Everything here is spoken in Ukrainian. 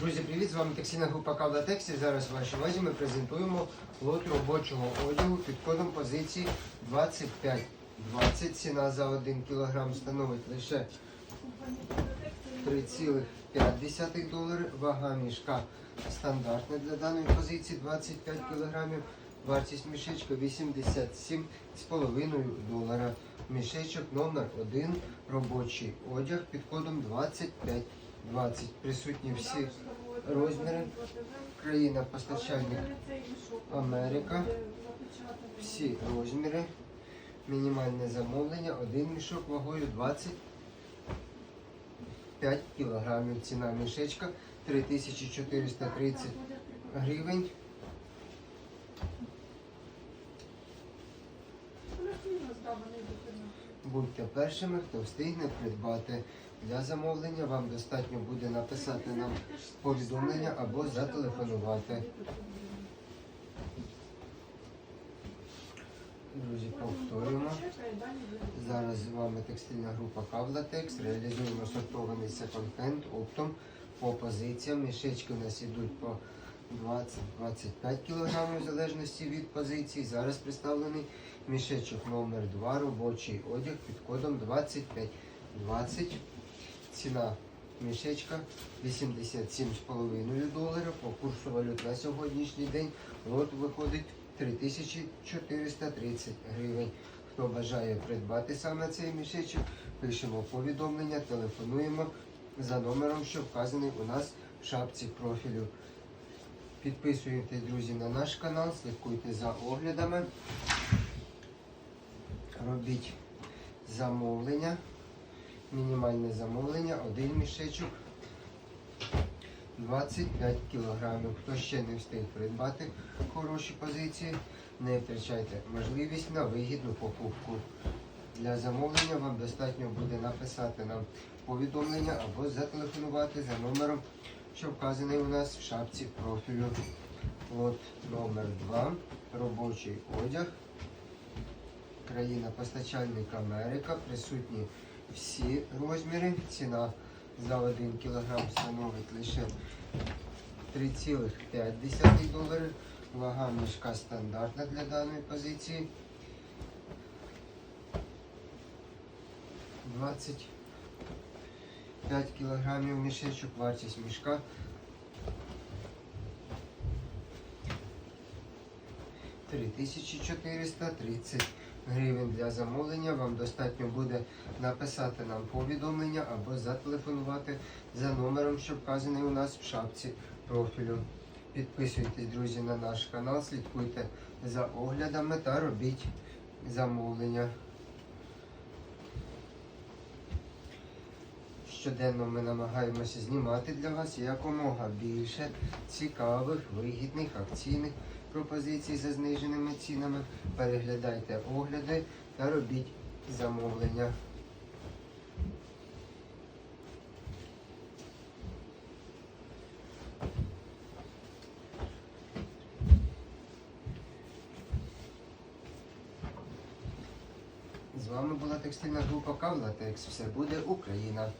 Друзі, привіт! З вами текстильна група Кавла Тексі. Зараз в вашій увазі ми презентуємо лот робочого одягу під кодом позиції 2520. Ціна за 1 кг становить лише 3,5 долари. Вага мішка стандартна для даної позиції 25 кг. Вартість мішечка 87,5 долара. Мішечок номер 1 робочий одяг під кодом 2520. Присутні всі розміри. Країна постачальник Америка. Всі розміри. Мінімальне замовлення. Один мішок вагою 25 кілограмів. Ціна мішечка 3430 гривень. Будьте першими, хто встигне придбати. Для замовлення вам достатньо буде написати нам повідомлення або зателефонувати. Друзі, повторюємо. Зараз з вами текстильна група Кавлатекс. Реалізуємо сортований секонд-хенд оптом по позиціям. Мішечки у нас ідуть по 20-25 кг в залежності від позиції. Зараз представлений мішечок номер 2 робочий одяг під кодом 2520. Ціна мішечка 87,5 доларів. По курсу валют на сьогоднішній день лот виходить 3430 гривень. Хто бажає придбати саме цей мішечок, пишемо повідомлення, телефонуємо за номером, що вказаний у нас в шапці профілю. Підписуйтесь, друзі, на наш канал, слідкуйте за оглядами. Робіть замовлення. Мінімальне замовлення, один мішечок 25 кілограмів. Хто ще не встиг придбати хороші позиції, не втрачайте можливість на вигідну покупку. Для замовлення вам достатньо буде написати нам повідомлення або зателефонувати за номером, що вказаний у нас в шапці профілю. Лот номер 2 робочий одяг. Країна постачальник Америка. Присутні всі розміри. Ціна за 1 кг становить лише 3,5 долари. Вага мішка стандартна для даної позиції. 25 кілограмів мішечок, вартість мішка. Три тисячі 430 гривень для замовлення. Вам достатньо буде написати нам повідомлення або зателефонувати за номером, що вказаний у нас в шапці профілю. Підписуйтесь, друзі, на наш канал, слідкуйте за оглядами та робіть замовлення. Щоденно ми намагаємося знімати для вас якомога більше цікавих, вигідних, акційних пропозицій за зниженими цінами. Переглядайте огляди та робіть замовлення. З вами була текстильна група Кавлатекс. Все буде Україна.